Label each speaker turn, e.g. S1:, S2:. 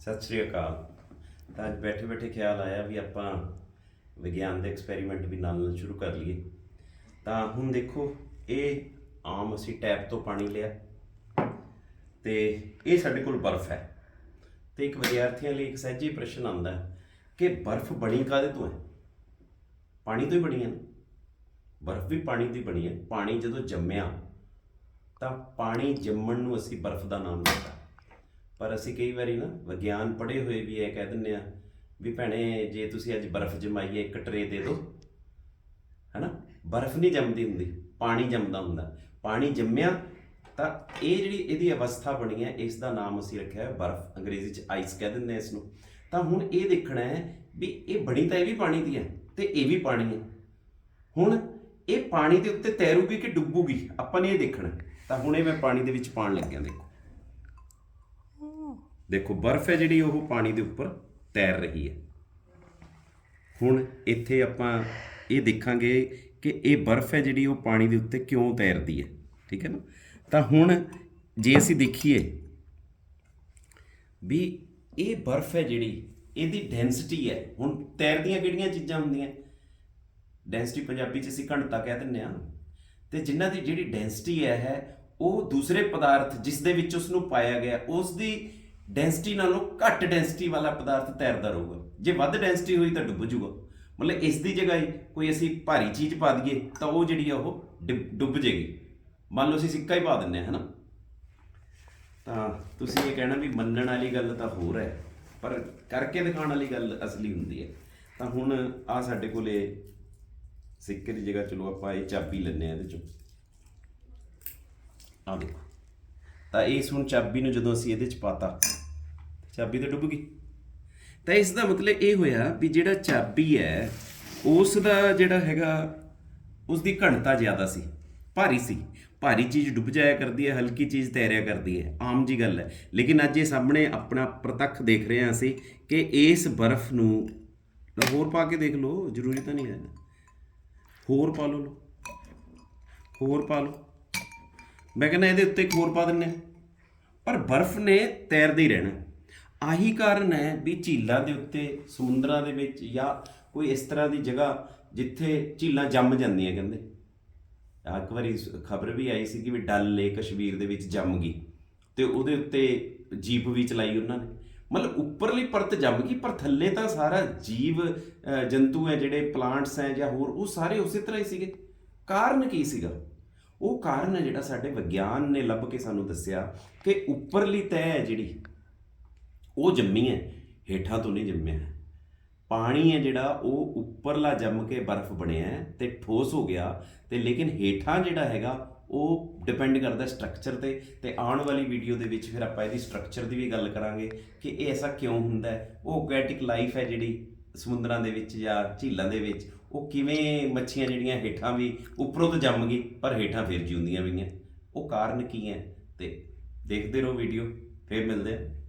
S1: ਸਤਿ ਸ੍ਰੀ ਅਕਾਲ। ਤਾਂ ਅੱਜ ਬੈਠੇ ਬੈਠੇ ਖਿਆਲ ਆਇਆ ਵੀ ਆਪਾਂ ਵਿਗਿਆਨ ਦੇ ਐਕਸਪੈਰੀਮੈਂਟ ਵੀ ਨਾਲ ਨਾਲ ਸ਼ੁਰੂ ਕਰ ਲਈਏ। ਤਾਂ ਹੁਣ ਦੇਖੋ, ਇਹ ਆਮ ਅਸੀਂ ਟੈਪ ਤੋਂ ਪਾਣੀ ਲਿਆ ਤੇ ਇਹ ਸਾਡੇ ਕੋਲ ਬਰਫ਼ ਹੈ। ਤੇ ਇੱਕ ਵਿਦਿਆਰਥੀਆਂ ਲਈ ਇੱਕ ਸਹਿਜੇ ਪ੍ਰਸ਼ਨ ਆਉਂਦਾ ਕਿ ਬਰਫ਼ ਬਣੀ ਕਾਹਦੇ ਤੋਂ ਹੈ? ਪਾਣੀ ਤੋਂ ਹੀ ਬਣੀ ਹੈ ਨਾ। ਬਰਫ਼ ਵੀ ਪਾਣੀ ਦੀ ਬਣੀ ਹੈ। ਪਾਣੀ ਜਦੋਂ ਜੰਮਿਆ, ਤਾਂ ਪਾਣੀ ਜੰਮਣ ਨੂੰ ਅਸੀਂ ਬਰਫ਼ ਦਾ ਨਾਮ ਦਿੱਤਾ। ਪਰ ਅਸੀਂ ਕਈ ਵਾਰੀ ਨਾ ਵਿਗਿਆਨ ਪੜ੍ਹੇ ਹੋਏ ਵੀ ਇਹ ਕਹਿ ਦਿੰਦੇ ਆ ਵੀ ਭੈਣੇ ਜੇ ਤੁਸੀਂ ਅੱਜ ਬਰਫ਼ ਜਮਾਈ ਹੈ ਇੱਕ ਟਰੇ ਦੇ ਦਿਓ। ਹੈਨਾ? ਬਰਫ਼ ਨਹੀਂ ਜੰਮਦੀ ਹੁੰਦੀ, ਪਾਣੀ ਜੰਮਦਾ ਹੁੰਦਾ। ਪਾਣੀ ਜੰਮਿਆ ਤਾਂ ਇਹ ਜਿਹੜੀ ਇਹਦੀ ਅਵਸਥਾ ਬਣੀ ਹੈ, ਇਸ ਦਾ ਨਾਮ ਅਸੀਂ ਰੱਖਿਆ ਹੈ ਬਰਫ਼। ਅੰਗਰੇਜ਼ੀ ਚ ਆਈਸ ਕਹਿ ਦਿੰਦੇ ਆ ਇਸ ਨੂੰ। ਤਾਂ ਹੁਣ ਇਹ ਦੇਖਣਾ ਹੈ ਵੀ ਇਹ ਬਣੀ ਤਾਂ ਇਹ ਵੀ ਪਾਣੀ ਦੀ ਹੈ ਤੇ ਇਹ ਵੀ ਪਾਣੀ ਹੈ। ਹੁਣ ਇਹ ਪਾਣੀ ਦੇ ਉੱਤੇ ਤੈਰੂਗੀ ਕਿ ਡੁੱਬੂਗੀ? ਆਪਾਂ ਨੇ ਇਹ ਦੇਖਣਾ। ਤਾਂ ਹੁਣ ਇਹ ਮੈਂ ਪਾਣੀ ਦੇ ਵਿੱਚ ਪਾਣ ਲੱਗਿਆ ਦੇਖੋ। ਦੇਖੋ, ਬਰਫ਼ ਹੈ ਜਿਹੜੀ, ਉਹ ਪਾਣੀ ਦੇ ਉੱਪਰ ਤੈਰ ਰਹੀ ਹੈ। ਹੁਣ ਇੱਥੇ ਆਪਾਂ ਇਹ ਦੇਖਾਂਗੇ ਕਿ ਇਹ ਬਰਫ਼ ਹੈ ਜਿਹੜੀ, ਉਹ ਪਾਣੀ ਦੇ ਉੱਤੇ ਕਿਉਂ ਤੈਰਦੀ ਹੈ, ਠੀਕ ਹੈ ਨਾ? ਤਾਂ ਹੁਣ ਜੇ ਅਸੀਂ ਦੇਖੀਏ ਵੀ ਇਹ ਬਰਫ਼ ਹੈ ਜਿਹੜੀ, ਇਹਦੀ ਡੈਂਸਿਟੀ ਹੈ, ਹੁਣ ਤੈਰਦੀਆਂ ਕਿਹੜੀਆਂ ਚੀਜ਼ਾਂ ਹੁੰਦੀਆਂ? ਡੈਂਸਿਟੀ ਪੰਜਾਬੀ 'ਚ ਅਸੀਂ ਘਣਤਾ ਕਹਿ ਦਿੰਦੇ ਆ ਤੇ ਜਿਨ੍ਹਾਂ ਦੀ ਜਿਹੜੀ ਡੈਂਸਿਟੀ ਹੈ ਹੈ ਉਹ ਦੂਸਰੇ ਪਦਾਰਥ, ਜਿਸ ਦੇ ਵਿੱਚ ਉਸ ਨੂੰ ਪਾਇਆ ਗਿਆ ਉਸ ਦੀ ਡੈਂਸਿਟੀ ਨਾਲੋਂ ਘੱਟ ਡੈਂਸਿਟੀ ਵਾਲਾ ਪਦਾਰਥ ਤੈਰਦਾ ਰਹੂਗਾ। ਜੇ ਵੱਧ ਡੈਂਸਿਟੀ ਹੋਈ ਤਾਂ ਡੁੱਬ ਜੂਗਾ। ਮਤਲਬ ਇਸ ਦੀ ਜਗ੍ਹਾ ਹੀ ਕੋਈ ਅਸੀਂ ਭਾਰੀ ਚੀਜ਼ ਪਾ ਦਈਏ ਤਾਂ ਉਹ ਜਿਹੜੀ ਆ ਉਹ ਡਿੱਬ- ਡੁੱਬ ਜੇਗੀ। ਮੰਨ ਲਓ ਅਸੀਂ ਸਿੱਕਾ ਹੀ ਪਾ ਦਿੰਨੇ ਆ ਹਨਾ? ਤਾਂ ਤੁਸੀਂ ਇਹ ਕਹਿਣਾ ਵੀ ਮੰਨਣ ਵਾਲੀ ਗੱਲ ਤਾਂ ਹੋਰ ਹੈ, ਪਰ ਕਰਕੇ ਦਿਖਾਉਣ ਵਾਲੀ ਗੱਲ ਅਸਲੀ ਹੁੰਦੀ ਹੈ। ਤਾਂ ਹੁਣ ਆ ਸਾਡੇ ਕੋਲੇ ਸਿੱਕੇ ਦੀ ਜਗ੍ਹਾ, ਚਲੋ ਆਪਾਂ ਇਹ ਚਾਬੀ ਲੈਣੇ ਆ ਇਹਦੇ ਚੋਂ। ਆ ਦੇਖੋ। ਤਾਂ ਇਸ ਹੁਣ ਚਾਬੀ ਨੂੰ ਜਦੋਂ ਅਸੀਂ ਇਹਦੇ ਚ ਪਾਤਾ ਚਾਬੀ ਤਾਂ ਡੁੱਬ ਗਈ। ਤਾਂ ਇਸ ਦਾ ਮਤਲਬ ਇਹ ਹੋਇਆ ਵੀ ਜਿਹੜਾ ਚਾਬੀ ਹੈ, ਉਸ ਦਾ ਜਿਹੜਾ ਹੈਗਾ, ਉਸ ਦੀ ਘਣਤਾ ਜ਼ਿਆਦਾ ਸੀ, ਭਾਰੀ ਸੀ। ਭਾਰੀ ਚੀਜ਼ ਡੁੱਬ ਜਾਇਆ ਕਰਦੀ ਹੈ, ਹਲਕੀ ਚੀਜ਼ ਤੈਰਿਆ ਕਰਦੀ ਹੈ, ਆਮ ਜੀ ਗੱਲ ਹੈ। ਲੇਕਿਨ ਅੱਜ ਇਹ ਸਾਹਮਣੇ ਆਪਣਾ ਪ੍ਰਤੱਖ ਦੇਖ ਰਹੇ ਹਾਂ ਅਸੀਂ ਕਿ ਇਸ ਬਰਫ਼ ਨੂੰ, ਲਓ ਹੋਰ ਪਾ ਕੇ ਦੇਖ ਲਓ, ਜ਼ਰੂਰੀ ਤਾਂ ਨਹੀਂ ਹੈ। ਹੋਰ ਪਾ ਲਓ ਹੋਰ ਪਾ ਲਓ। ਮੈਂ ਕਹਿੰਦਾ ਇਹਦੇ ਉੱਤੇ ਇੱਕ ਹੋਰ ਪਾ ਦਿੰਨੇ ਹਾਂ। ਪਰ ਬਰਫ਼ ਨੇ ਤੈਰਦੇ ਹੀ ਰਹਿਣਾ। ਆਹੀ ਕਾਰਨ ਹੈ ਵੀ ਝੀਲਾਂ ਦੇ ਉੱਤੇ, ਸਮੁੰਦਰਾਂ ਦੇ ਵਿੱਚ ਜਾਂ ਕੋਈ ਇਸ ਤਰ੍ਹਾਂ ਦੀ ਜਗ੍ਹਾ ਜਿੱਥੇ ਝੀਲਾਂ ਜੰਮ ਜਾਂਦੀਆਂ ਕਹਿੰਦੇ। ਇੱਕ ਵਾਰੀ ਖਬਰ ਵੀ ਆਈ ਸੀ ਕਿ ਵੀ ਡਲ ਲੇਕ ਕਸ਼ਮੀਰ ਦੇ ਵਿੱਚ ਜੰਮ ਗਈ ਤੇ ਉਹਦੇ ਉੱਤੇ ਜੀਪ ਵੀ ਚਲਾਈ ਉਹਨਾਂ ਨੇ। ਮਤਲਬ ਉੱਪਰਲੀ ਪਰਤ ਜੰਮ ਗਈ, ਪਰ ਥੱਲੇ ਤਾਂ ਸਾਰਾ ਜੀਵ ਜੰਤੂ ਹੈ ਜਿਹੜੇ ਪਲਾਂਟਸ ਹੈ ਜਾਂ ਹੋਰ, ਉਹ ਸਾਰੇ ਉਸੇ ਤਰ੍ਹਾਂ ਹੀ ਸੀਗੇ। ਕਾਰਨ ਕੀ ਸੀਗਾ? ਉਹ ਕਾਰਨ ਹੈ ਜਿਹੜਾ ਸਾਡੇ ਵਿਗਿਆਨ ਨੇ ਲੱਭ ਕੇ ਸਾਨੂੰ ਦੱਸਿਆ ਕਿ ਉੱਪਰਲੀ ਤਹਿ ਹੈ ਜਿਹੜੀ ਉਹ ਜੰਮੀ ਹੈ, ਹੇਠਾਂ ਤੋਂ ਨਹੀਂ ਜੰਮਿਆ ਪਾਣੀ ਹੈ ਜਿਹੜਾ, ਉਹ ਉੱਪਰਲਾ ਜੰਮ ਕੇ ਬਰਫ਼ ਬਣਿਆ ਹੈ ਤੇ ਠੋਸ ਹੋ ਗਿਆ ਤੇ ਲੇਕਿਨ ਹੇਠਾਂ ਜਿਹੜਾ ਹੈਗਾ, ਉਹ ਡਿਪੈਂਡ ਕਰਦਾ ਸਟਰਕਚਰ ਤੇ ਤੇ ਆਉਣ ਵਾਲੀ ਵੀਡੀਓ ਦੇ ਵਿੱਚ ਫਿਰ ਆਪਾਂ ਇਹਦੀ ਸਟਰਕਚਰ ਦੀ ਵੀ ਗੱਲ ਕਰਾਂਗੇ ਕਿ ਇਹ ਐਸਾ ਕਿਉਂ ਹੁੰਦਾ ਹੈ, ਉਹ aquatic ਲਾਈਫ ਹੈ ਜਿਹੜੀ ਸਮੁੰਦਰਾਂ ਦੇ ਵਿੱਚ ਜਾਂ ਝੀਲਾਂ ਦੇ ਵਿੱਚ, ਉਹ ਕਿਵੇਂ ਮੱਛੀਆਂ ਜਿਹੜੀਆਂ ਹੇਠਾਂ ਵੀ ਉੱਪਰੋਂ ਤਾਂ ਜੰਮ ਗਈ, ਪਰ ਹੇਠਾਂ ਫਿਰ ਜਿਉਂਦੀਆਂ ਪਈਆਂ ਉਹ ਕਾਰਨ ਕੀ ਹੈ? ਤੇ ਦੇਖਦੇ ਰਹੋ ਵੀਡੀਓ ਫਿਰ ਮਿਲਦੇ ਹਾਂ।